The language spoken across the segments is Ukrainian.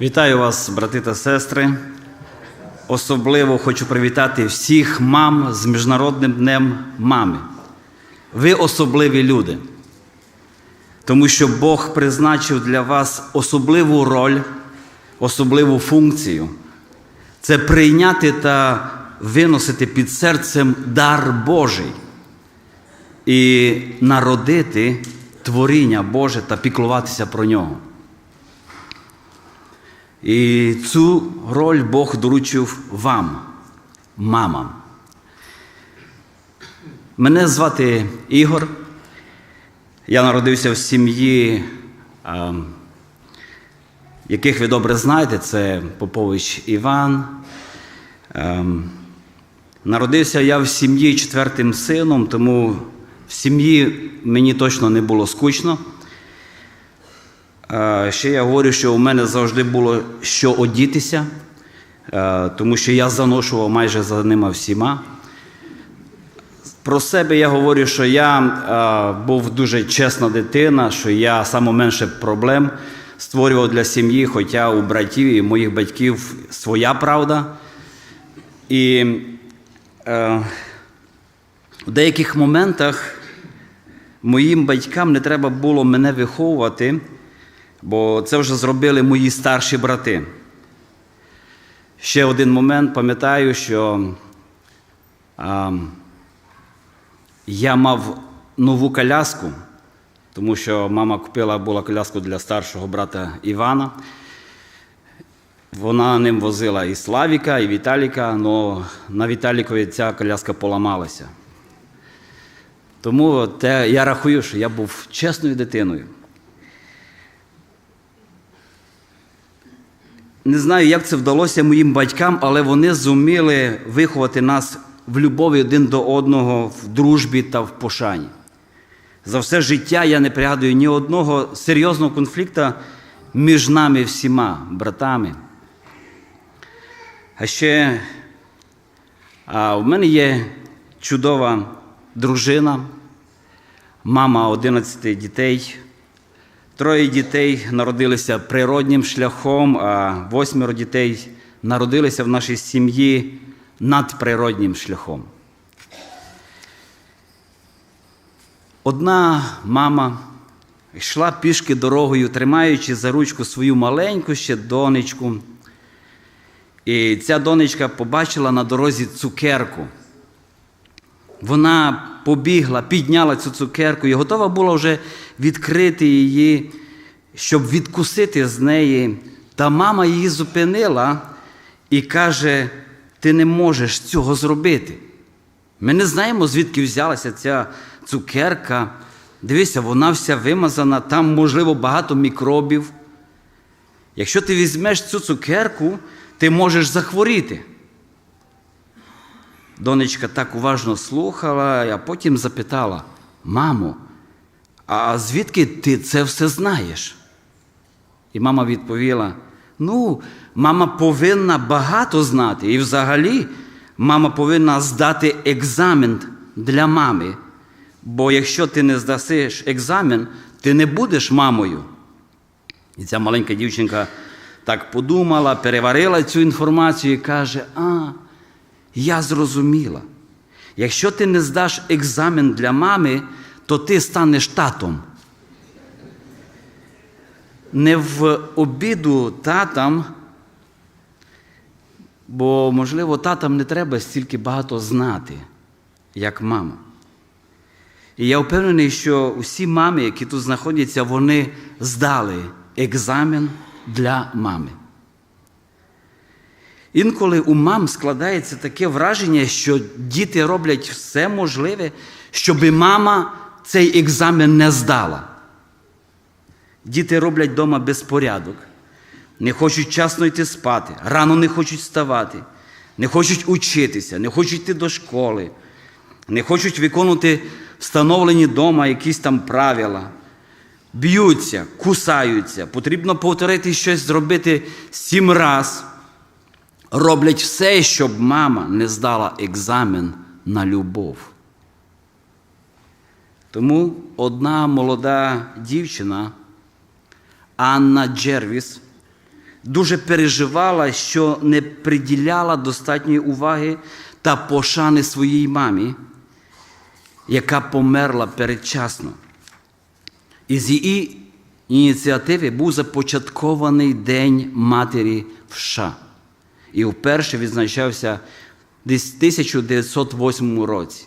Вітаю вас, брати та сестри. Особливо хочу привітати всіх мам з Міжнародним днем мами. Ви особливі люди, тому що Бог призначив для вас особливу роль, особливу функцію це прийняти та виносити під серцем дар Божий і народити творіння Боже та піклуватися про нього. І цю роль Бог доручив вам, мамам. Мене звати Ігор. Я народився в сім'ї, яких ви добре знаєте, це Попович Іван. Народився я в сім'ї четвертим сином, тому в сім'ї мені точно не було скучно. Е, Ще я говорю, що у мене завжди було що одітися, е, тому що я заношував майже за ними всіма. Про себе я говорю, що я е, був дуже чесна дитина, що я найменше проблем створював для сім'ї, хоча у братів і моїх батьків своя правда. І е, в деяких моментах моїм батькам не треба було мене виховувати, бо це вже зробили мої старші брати. Ще один момент пам'ятаю, що а, я мав нову коляску, тому що мама купила була коляску для старшого брата Івана. Вона ним возила і Славіка, і Віталіка, але на Віталікові ця коляска поламалася. Тому те, я рахую, що я був чесною дитиною. Не знаю, як це вдалося моїм батькам, але вони зуміли виховати нас в любові один до одного, в дружбі та в пошані. За все життя я не пригадую ні одного серйозного конфлікту між нами всіма, братами. А ще а, в мене є чудова дружина, мама 11 дітей. Троє дітей народилися природнім шляхом, а восьмеро дітей народилися в нашій сім'ї надприроднім шляхом. Одна мама йшла пішки дорогою, тримаючи за ручку свою маленьку ще донечку. І ця донечка побачила на дорозі цукерку. Вона побігла, підняла цю цукерку і готова була вже відкрити її, щоб відкусити з неї. Та мама її зупинила і каже: ти не можеш цього зробити. Ми не знаємо, звідки взялася ця цукерка. Дивися, вона вся вимазана, там, можливо, багато мікробів. Якщо ти візьмеш цю цукерку, ти можеш захворіти. Донечка так уважно слухала, а потім запитала: Мамо, а звідки ти це все знаєш? І мама відповіла: Ну, мама повинна багато знати. І взагалі мама повинна здати екзамен для мами. Бо якщо ти не здасиш екзамен, ти не будеш мамою. І ця маленька дівчинка так подумала, переварила цю інформацію і каже: А, я зрозуміла. Якщо ти не здаш екзамен для мами, то ти станеш татом. Не в обіду татам, бо, можливо, татам не треба стільки багато знати, як мама. І я впевнений, що усі мами, які тут знаходяться, вони здали екзамен для мами. Інколи у мам складається таке враження, що діти роблять все можливе, щоб мама цей екзамен не здала. Діти роблять вдома безпорядок, не хочуть часно йти спати, рано не хочуть вставати, не хочуть учитися, не хочуть йти до школи, не хочуть виконувати встановлені вдома якісь там правила. Б'ються, кусаються, потрібно повторити щось зробити сім раз. Роблять все, щоб мама не здала екзамен на любов. Тому одна молода дівчина, Анна Джервіс, дуже переживала, що не приділяла достатньої уваги та пошани своїй мамі, яка померла передчасно. Із її ініціативи був започаткований День Матері в США. І вперше відзначався десь в 1908 році.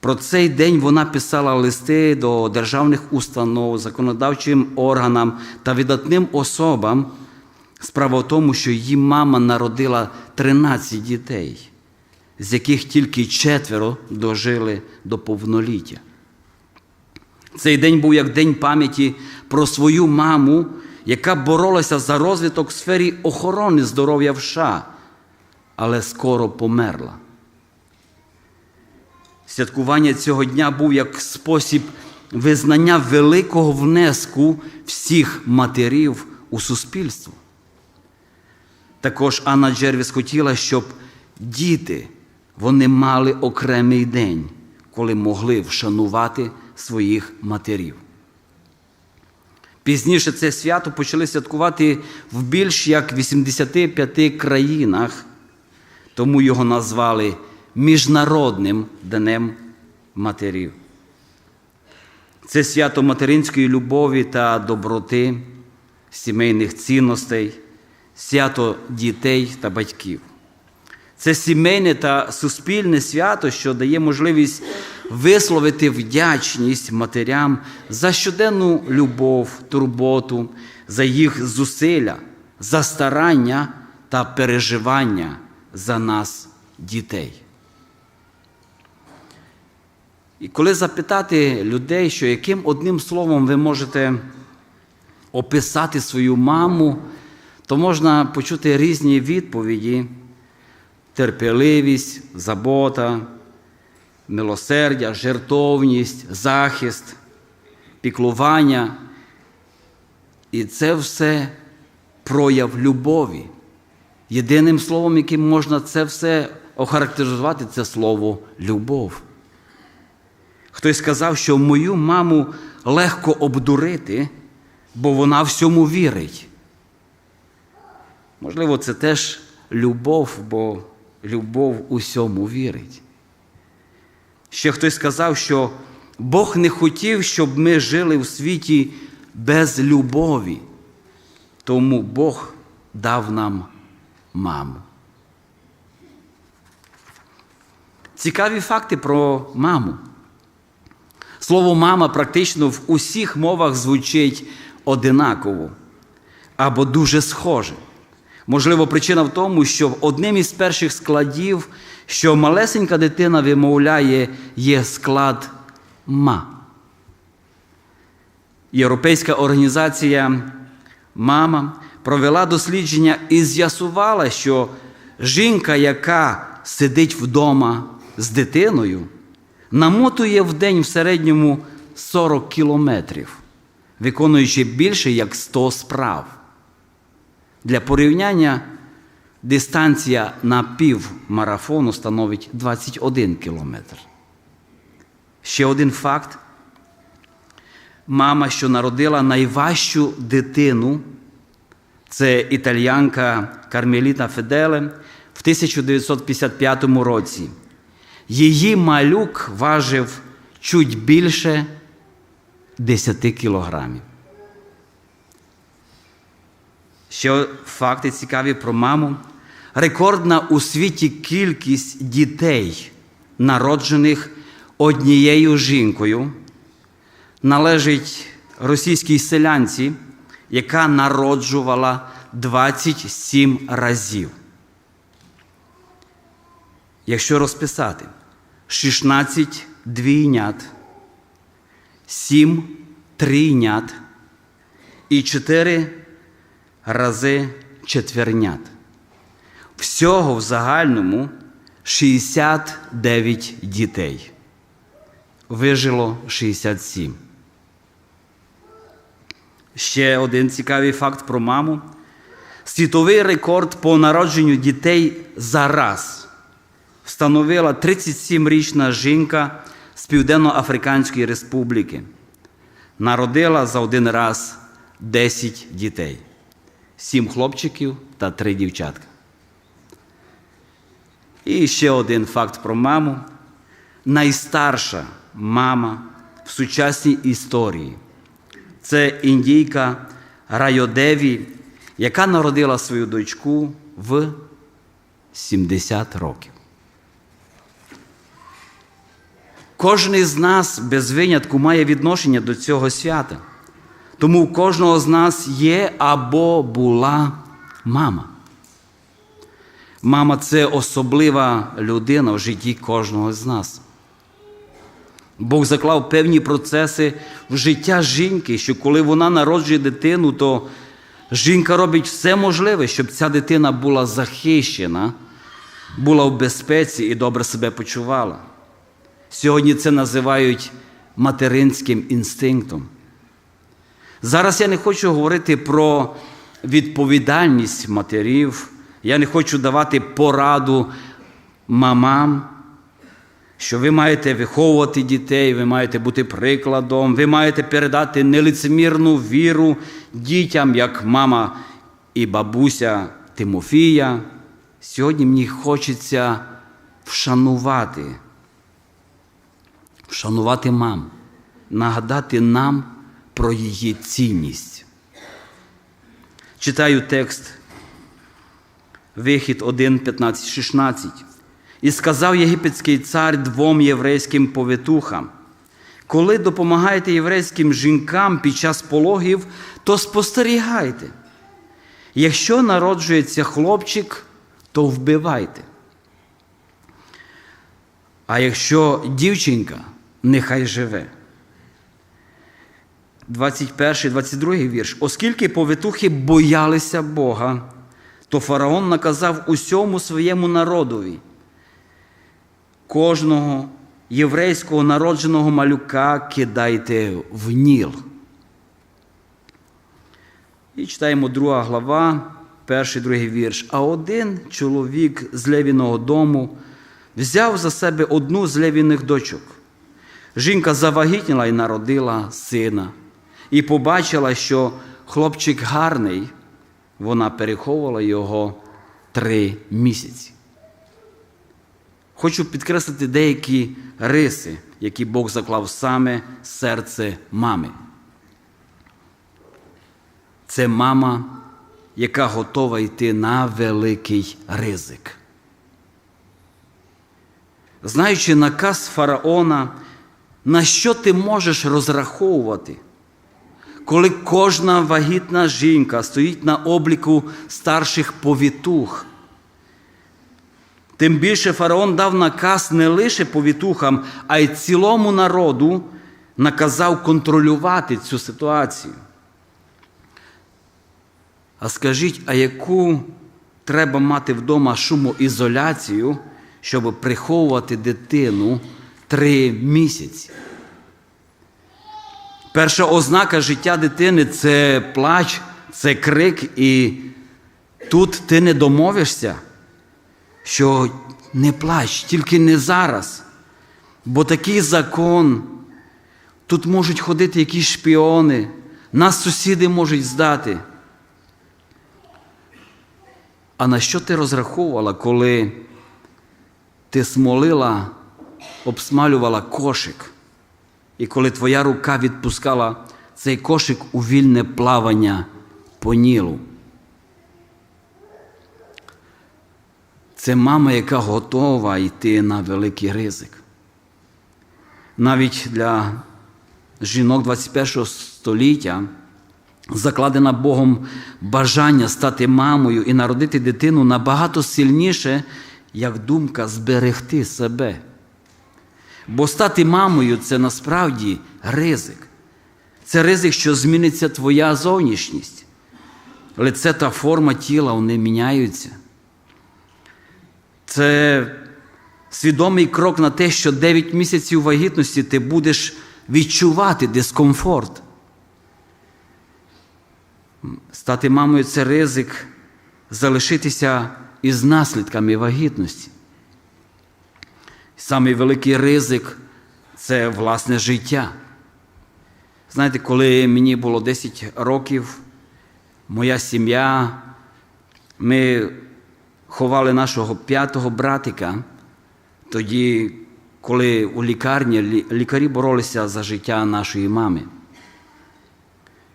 Про цей день вона писала листи до державних установ, законодавчим органам та видатним особам. Справа в тому, що її мама народила 13 дітей, з яких тільки четверо дожили до повноліття. Цей день був як день пам'яті про свою маму, яка боролася за розвиток в сфері охорони здоров'я в США, але скоро померла. Святкування цього дня був як спосіб визнання великого внеску всіх матерів у суспільство. Також Анна Джервіс хотіла, щоб діти вони мали окремий день, коли могли вшанувати своїх матерів. Пізніше це свято почали святкувати в більш як 85 країнах, тому його назвали Міжнародним Днем Матерів. Це свято материнської любові та доброти, сімейних цінностей, свято дітей та батьків. Це сімейне та суспільне свято, що дає можливість висловити вдячність матерям за щоденну любов, турботу, за їх зусилля, за старання та переживання за нас, дітей. І коли запитати людей, що яким одним словом ви можете описати свою маму, то можна почути різні відповіді: терпеливість, забота, милосердя, жертовність, захист, піклування. І це все прояв любові. Єдиним словом, яким можна це все охарактеризувати, це слово любов. Хтось сказав, що мою маму легко обдурити, бо вона всьому вірить. Можливо, це теж любов, бо любов усьому вірить. Ще хтось сказав, що Бог не хотів, щоб ми жили в світі без любові, тому Бог дав нам маму. Цікаві факти про маму. Слово мама практично в усіх мовах звучить одинаково або дуже схоже. Можливо, причина в тому, що одним із перших складів, що малесенька дитина вимовляє, є склад ма. Європейська організація Мама провела дослідження і з'ясувала, що жінка, яка сидить вдома з дитиною, намотує в день в середньому 40 кілометрів, виконуючи більше як 100 справ. Для порівняння дистанція на півмарафону становить 21 кілометр. Ще один факт. Мама, що народила найважчу дитину, це італіянка Кармеліта Феделе в 1955 році. Її малюк важив чуть більше 10 кілограмів. Ще факти цікаві про маму. Рекордна у світі кількість дітей, народжених однією жінкою, належить російській селянці, яка народжувала 27 разів. Якщо розписати 16 двійнят, 7 трійнят і 4 рази четвернят. Всього в загальному 69 дітей. Вижило 67. Ще один цікавий факт про маму. Світовий рекорд по народженню дітей за раз встановила 37-річна жінка з Південно-Африканської Республіки. Народила за один раз 10 дітей. сім хлопчиків та три дівчатка. І ще один факт про маму. Найстарша мама в сучасній історії. Це індійка Райодеві, яка народила свою дочку в 70 років. Кожен із нас без винятку має відношення до цього свята. Тому у кожного з нас є або була мама. Мама це особлива людина в житті кожного з нас. Бог заклав певні процеси в життя жінки, що коли вона народжує дитину, то жінка робить все можливе, щоб ця дитина була захищена, була в безпеці і добре себе почувала. Сьогодні це називають материнським інстинктом. Зараз я не хочу говорити про відповідальність матерів, я не хочу давати пораду мамам, що ви маєте виховувати дітей, ви маєте бути прикладом, ви маєте передати нелицемірну віру дітям, як мама і бабуся Тимофія. Сьогодні мені хочеться вшанувати, вшанувати мам, нагадати нам про її цінність. Читаю текст Вихід 1, 15, 16. І сказав єгипетський цар двом єврейським повитухам, коли допомагаєте єврейським жінкам під час пологів, то спостерігайте. Якщо народжується хлопчик, то вбивайте. А якщо дівчинка, нехай живе. 21, 22 вірш. Оскільки повитухи боялися Бога, то фараон наказав усьому своєму народові. Кожного єврейського народженого малюка кидайте в Ніл. І читаємо друга глава, перший другий вірш. А один чоловік з Левіного дому взяв за себе одну з Левіних дочок. Жінка завагітніла і народила сина, і побачила, що хлопчик гарний, вона переховувала його три місяці. Хочу підкреслити деякі риси, які Бог заклав саме серце мами. Це мама, яка готова йти на великий ризик. Знаючи наказ фараона, на що ти можеш розраховувати, коли кожна вагітна жінка стоїть на обліку старших повітух. Тим більше фараон дав наказ не лише повітухам, а й цілому народу наказав контролювати цю ситуацію. А скажіть, а яку треба мати вдома шумоізоляцію, щоб приховувати дитину три місяці? Перша ознака життя дитини це плач, це крик, і тут ти не домовишся, що не плач, тільки не зараз. Бо такий закон, тут можуть ходити якісь шпіони, нас сусіди можуть здати. А на що ти розраховувала, коли ти смолила, обсмалювала кошик? І коли твоя рука відпускала цей кошик у вільне плавання по нілу. Це мама, яка готова йти на великий ризик. Навіть для жінок 21 століття закладена Богом бажання стати мамою і народити дитину набагато сильніше, як думка зберегти себе. Бо стати мамою це насправді ризик. Це ризик, що зміниться твоя зовнішність. Лице та форма тіла вони міняються. Це свідомий крок на те, що 9 місяців вагітності ти будеш відчувати дискомфорт. Стати мамою це ризик залишитися із наслідками вагітності. Самий великий ризик це власне життя. Знаєте, коли мені було 10 років, моя сім'я, ми ховали нашого п'ятого братика, тоді, коли у лікарні лікарі боролися за життя нашої мами.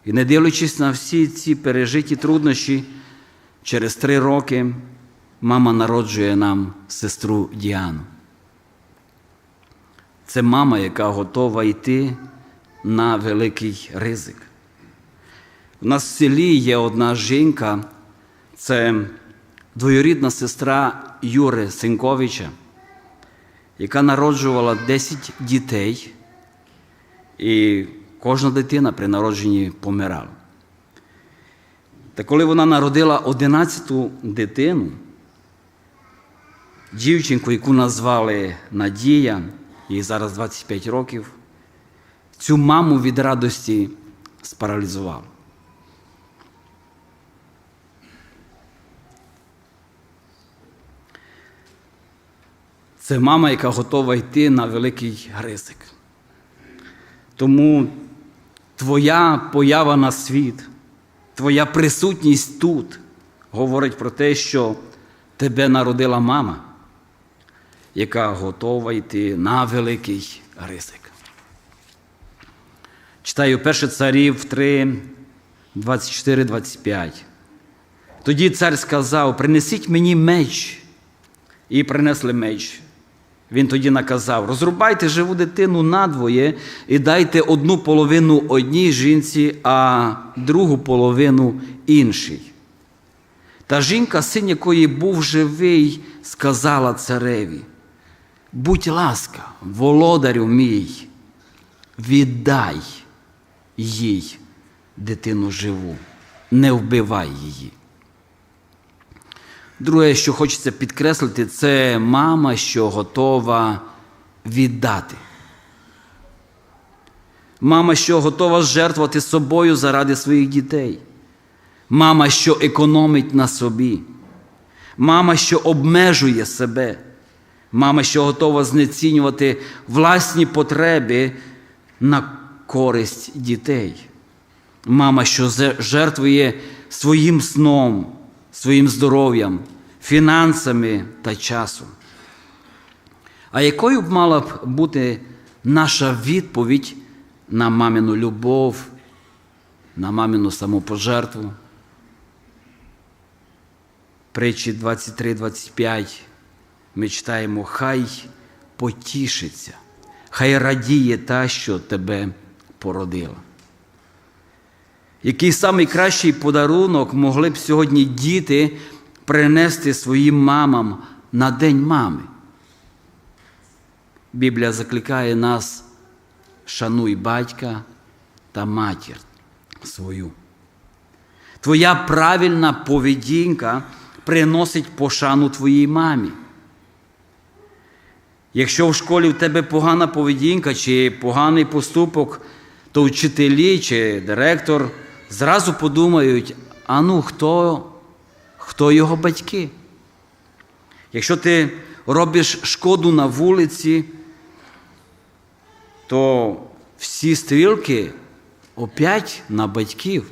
І не дивлячись на всі ці пережиті труднощі, через три роки мама народжує нам сестру Діану. Це мама, яка готова йти на великий ризик. У нас в селі є одна жінка, це двоюрідна сестра Юри Сенковича, яка народжувала 10 дітей, і кожна дитина при народженні помирала. Та коли вона народила 11-ту дитину, дівчинку, яку назвали Надія, їй зараз 25 років, цю маму від радості спаралізувало. Це мама, яка готова йти на великий ризик. Тому твоя поява на світ, твоя присутність тут говорить про те, що тебе народила мама, яка готова йти на великий ризик. Читаю 1 царів 3, 24, 25. Тоді цар сказав: принесіть мені меч. І принесли меч. Він тоді наказав: розрубайте живу дитину надвоє і дайте одну половину одній жінці, а другу половину іншій. Та жінка, син якої був живий, сказала цареві: Будь ласка, володарю мій, віддай їй дитину живу, не вбивай її. Друге, що хочеться підкреслити, це мама, що готова віддати. Мама, що готова жертвувати собою заради своїх дітей. Мама, що економить на собі. Мама, що обмежує себе. Мама, що готова знецінювати власні потреби на користь дітей. Мама, що жертвує своїм сном, своїм здоров'ям, фінансами та часом. А якою б мала б бути наша відповідь на мамину любов, на мамину самопожертву? Притчі 23-25 ми читаємо, хай потішиться, хай радіє та, що тебе породила. Який самий кращий подарунок могли б сьогодні діти принести своїм мамам на День мами? Біблія закликає нас, шануй батька та матір свою. Твоя правильна поведінка приносить пошану твоїй мамі. Якщо в школі в тебе погана поведінка чи поганий поступок, то вчителі чи директор зразу подумають, а ну хто, хто його батьки? Якщо ти робиш шкоду на вулиці, то всі стрілки опять на батьків.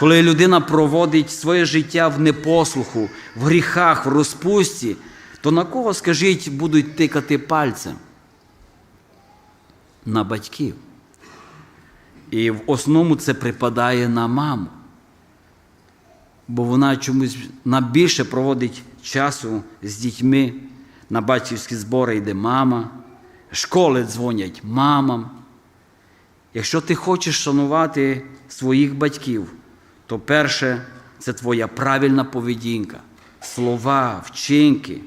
Коли людина проводить своє життя в непослуху, в гріхах, в розпусті, то на кого, скажіть, будуть тикати пальцем? На батьків. І в основному це припадає на маму. Бо вона чомусь найбільше проводить часу з дітьми, на батьківські збори йде мама, школи дзвонять мамам. Якщо ти хочеш шанувати своїх батьків, то перше це твоя правильна поведінка, слова, вчинки,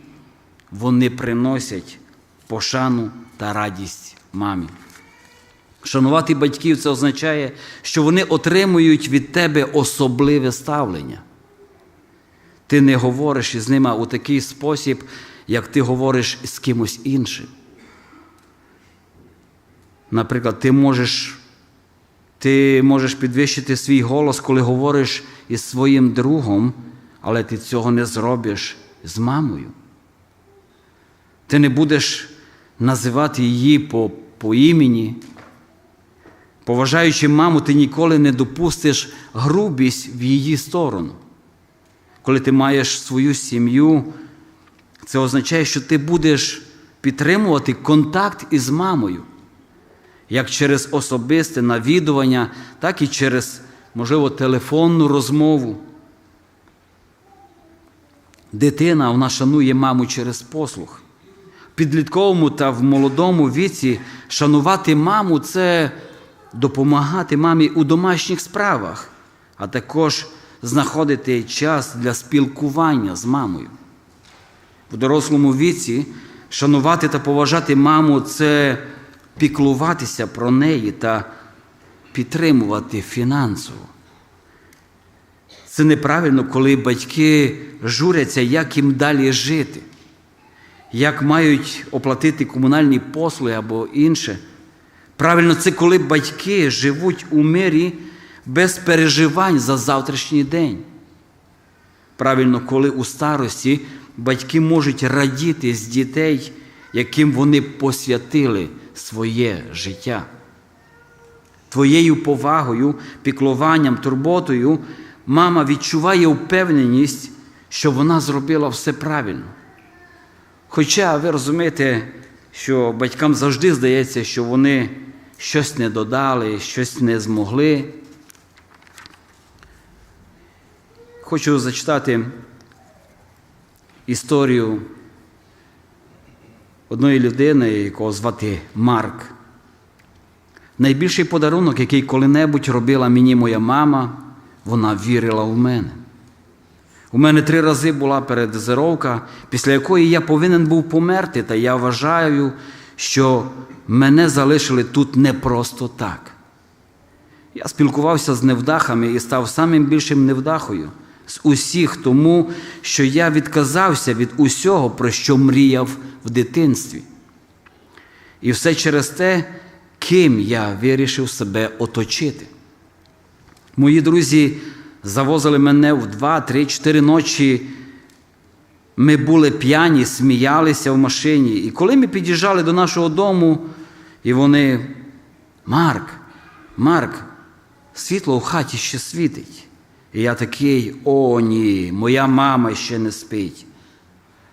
вони приносять пошану та радість мамі. Шанувати батьків це означає, що вони отримують від тебе особливе ставлення. Ти не говориш із ними у такий спосіб, як ти говориш з кимось іншим. Наприклад, ти можеш ти можеш підвищити свій голос, коли говориш із своїм другом, але ти цього не зробиш з мамою. Ти не будеш називати її по, по імені. Поважаючи маму, ти ніколи не допустиш грубість в її сторону. Коли ти маєш свою сім'ю, це означає, що ти будеш підтримувати контакт із мамою, як через особисте навідування, так і через, можливо, телефонну розмову. Дитина вона шанує маму через послух. Підлітковому та в молодому віці шанувати маму це допомагати мамі у домашніх справах, а також знаходити час для спілкування з мамою. В дорослому віці шанувати та поважати маму це піклуватися про неї та підтримувати фінансово. Це неправильно, коли батьки журяться, як їм далі жити, як мають оплатити комунальні послуги або інше. Правильно, це коли батьки живуть у мирі без переживань за завтрашній день. Правильно, коли у старості батьки можуть радіти з дітей, яким вони посвятили своє життя. Твоєю повагою, піклуванням, турботою мама відчуває впевненість, що вона зробила все правильно. Хоча ви розумієте, що батькам завжди здається, що вони щось не додали, щось не змогли. Хочу зачитати історію одної людини, якого звати Марк. Найбільший подарунок, який коли-небудь робила мені моя мама, вона вірила в мене. У мене три рази була передозировка, після якої я повинен був померти, та я вважаю, що мене залишили тут не просто так. Я спілкувався з невдахами і став самим більшим невдахою з усіх, тому що я відказався від усього, про що мріяв в дитинстві. І все через те, ким я вирішив себе оточити. Мої друзі завозили мене в два, три, чотири ночі. Ми були п'яні, сміялися в машині. І коли ми під'їжджали до нашого дому, і вони, Марк, Марк, світло в хаті ще світить. І я такий, о, ні, моя мама ще не спить.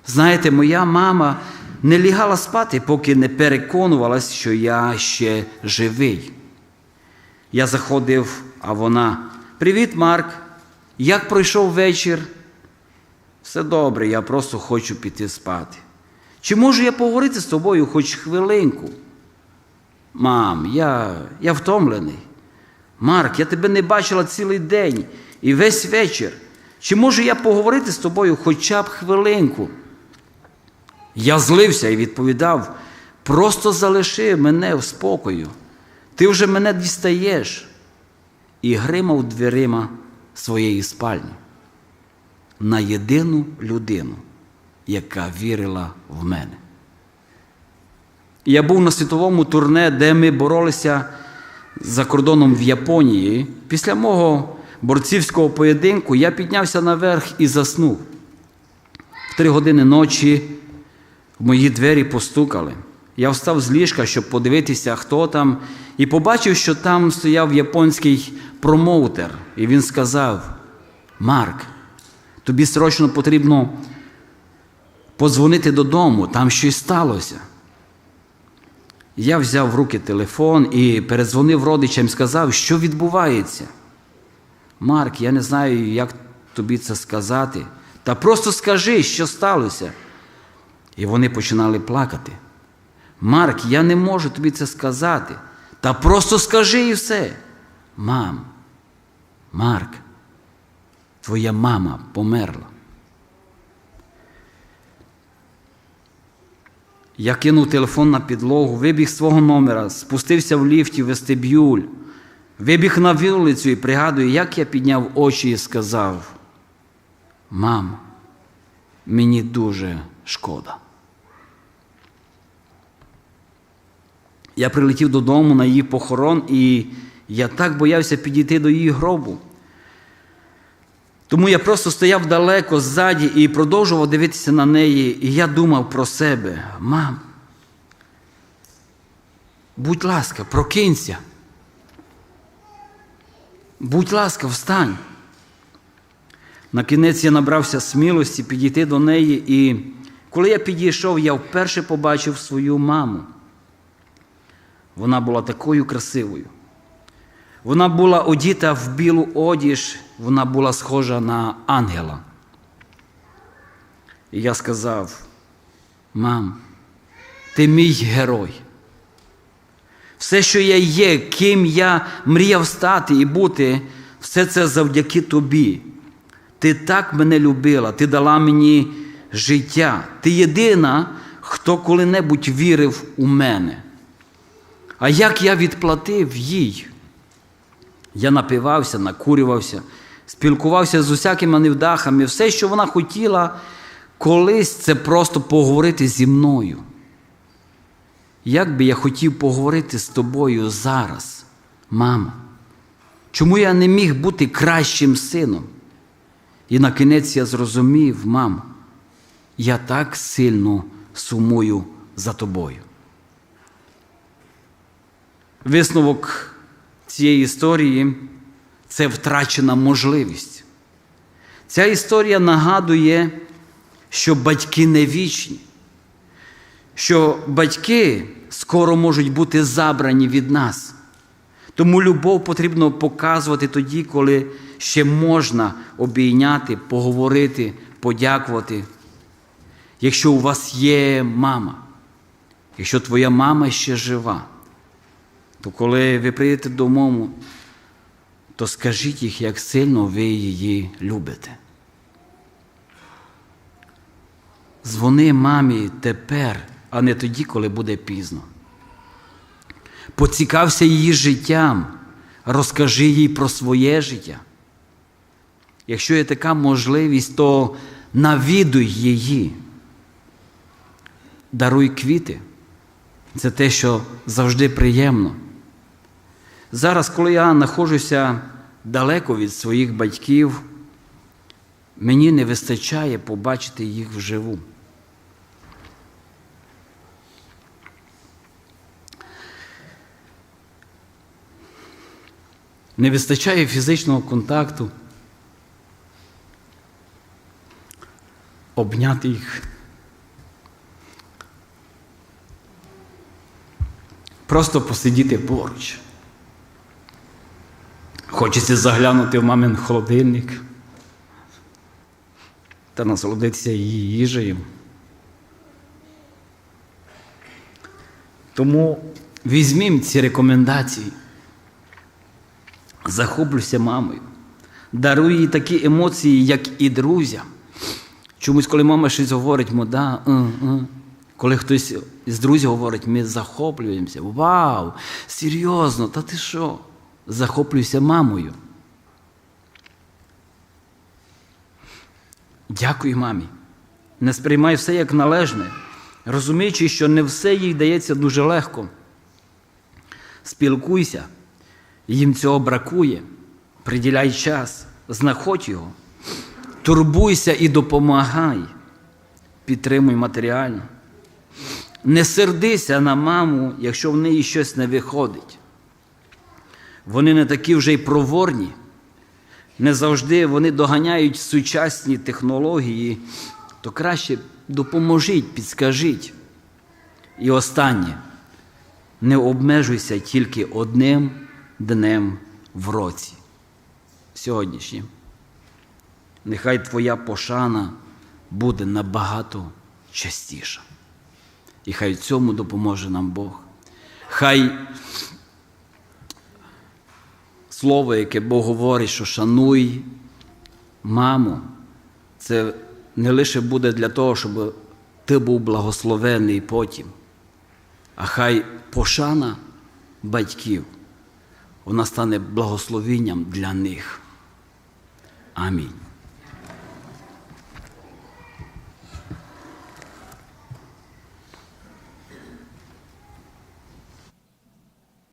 Знаєте, моя мама не лягала спати, поки не переконувалась, що я ще живий. Я заходив, а вона. Привіт, Марк. Як пройшов вечір? Все добре, я просто хочу піти спати. Чи можу я поговорити з тобою хоч хвилинку? Мам, я, я втомлений. Марк, я тебе не бачила цілий день і весь вечір. Чи можу я поговорити з тобою хоча б хвилинку? Я злився і відповідав: просто залиши мене в спокою. Ти вже мене дістаєш. І гримав дверима своєї спальні на єдину людину, яка вірила в мене. Я був на світовому турне, де ми боролися за кордоном в Японії. Після мого борцівського поєдинку я піднявся наверх і заснув. В три години ночі в мої двері постукали. Я встав з ліжка, щоб подивитися, хто там, і побачив, що там стояв японський промоутер. І він сказав: Марк, тобі срочно потрібно подзвонити додому, там щось сталося. Я взяв в руки телефон і передзвонив родичам сказав, що відбувається. Марк, я не знаю, як тобі це сказати. Та просто скажи, що сталося. І вони починали плакати. Марк, я не можу тобі це сказати. Та просто скажи і все. Мам, Марк, твоя мама померла. Я кинув телефон на підлогу, вибіг з свого номера, спустився в ліфті в вестибюль, вибіг на вулицю і пригадую, як я підняв очі і сказав: Мам, мені дуже шкода. Я прилетів додому на її похорон, і я так боявся підійти до її гробу. Тому я просто стояв далеко ззаді і продовжував дивитися на неї, і я думав про себе, мам, будь ласка, прокинься. будь ласка, встань. На кінець я набрався смілості підійти до неї, і коли я підійшов, я вперше побачив свою маму. Вона була такою красивою. Вона була одіта в білу одіж, вона була схожа на ангела. І я сказав: мам, ти мій герой. Все, що я є, ким я мріяв стати і бути, все це завдяки тобі. Ти так мене любила, ти дала мені життя. Ти єдина, хто коли-небудь вірив у мене. А як я відплатив їй? Я напивався, накурювався, спілкувався з усякими невдахами. Все, що вона хотіла колись, це просто поговорити зі мною. Як би я хотів поговорити з тобою зараз, мамо? Чому я не міг бути кращим сином? І на кінець я зрозумів, мамо, я так сильно сумую за тобою. Висновок цієї історії це втрачена можливість. Ця історія нагадує, що батьки не вічні, що батьки скоро можуть бути забрані від нас. Тому любов потрібно показувати тоді, коли ще можна обійняти, поговорити, подякувати. Якщо у вас є мама, якщо твоя мама ще жива, то коли ви прийдете додому, то скажіть їх, як сильно ви її любите. Дзвони мамі тепер, а не тоді, коли буде пізно. Поцікався її життям, розкажи їй про своє життя. Якщо є така можливість, то навідуй її. Даруй квіти. Це те, що завжди приємно. Зараз, коли я знаходжуся далеко від своїх батьків, мені не вистачає побачити їх вживу. Не вистачає фізичного контакту, обняти їх. Просто посидіти поруч. Хочеться заглянути в мамин холодильник та насолодитися її їжею. Тому візьмімо ці рекомендації. Захоплюйся мамою. Даруй їй такі емоції, як і друзям. Чомусь, коли мама щось говорить, ми да, е. коли хтось з друзів говорить, ми захоплюємося. Вау! Серйозно, та ти що? Захоплюйся мамою. Дякую мамі. Не сприймай все як належне, розуміючи, що не все їй дається дуже легко. Спілкуйся, їм цього бракує, приділяй час, знаходь його, турбуйся і допомагай, підтримуй матеріально. Не сердися на маму, якщо в неї щось не виходить. Вони не такі вже й проворні. Не завжди вони доганяють сучасні технології, то краще допоможіть, підскажіть. І останнє, не обмежуйся тільки одним днем в році. Сьогоднішнім. Нехай твоя пошана буде набагато частіша. І хай цьому допоможе нам Бог. Хай слово, яке Бог говорить, що шануй маму, це не лише буде для того, щоб ти був благословений потім, а хай пошана батьків, вона стане благословенням для них. Амінь.